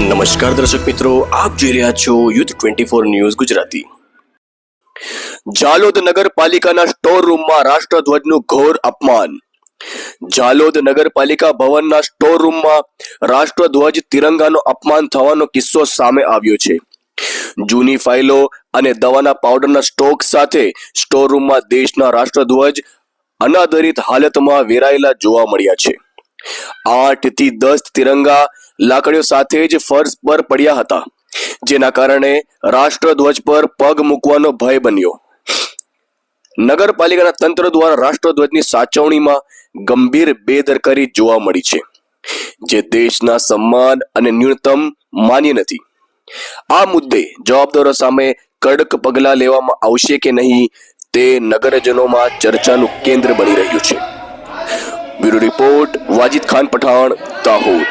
નમસ્કાર દર્શક મિત્રો, આપ જોઈ રહ્યા છો youth twenty four news Gujarati. Jhalod નગરપાલિકાના સ્ટોર રૂમમાં રાષ્ટ્રધ્વજનું ઘોર અપમાન. જાલોદ નગરપાલિકા ભવનના સ્ટોર રૂમમાં રાષ્ટ્રધ્વજ તિરંગાનો અપમાન થવાનો કિસ્સો સામે આવ્યો છે. જૂની ફાઇલો અને દવાના પાવડરના સ્ટોક સાથે સ્ટોર રૂમમાં દેશના રાષ્ટ્રધ્વજ અનાદરિત હાલતમાં વેરાયેલા જોવા મળ્યા છે. આઠથી દસ તિરંગા લાકડીઓ સાથે જ ફર્શ પર પડ્યા હતા, જેના કારણે રાષ્ટ્રધ્વજ પર પગ મૂકવાનો ભય બન્યો. નગરપાલિકાના તંત્ર દ્વારા રાષ્ટ્રધ્વજની સાચવણીમાં ગંભીર બેદરકારી જોવા મળી છે, જે દેશના સન્માન અને ન્યૂનતમ માન્ય નથી. આ મુદ્દે જવાબદારો સામે કડક પગલાં લેવામાં આવશે કે નહીં, તે નગરજનોમાં ચર્ચાનું કેન્દ્ર બની રહ્યું છે. Bureau report, Wajid Khan Pathan, Dahod.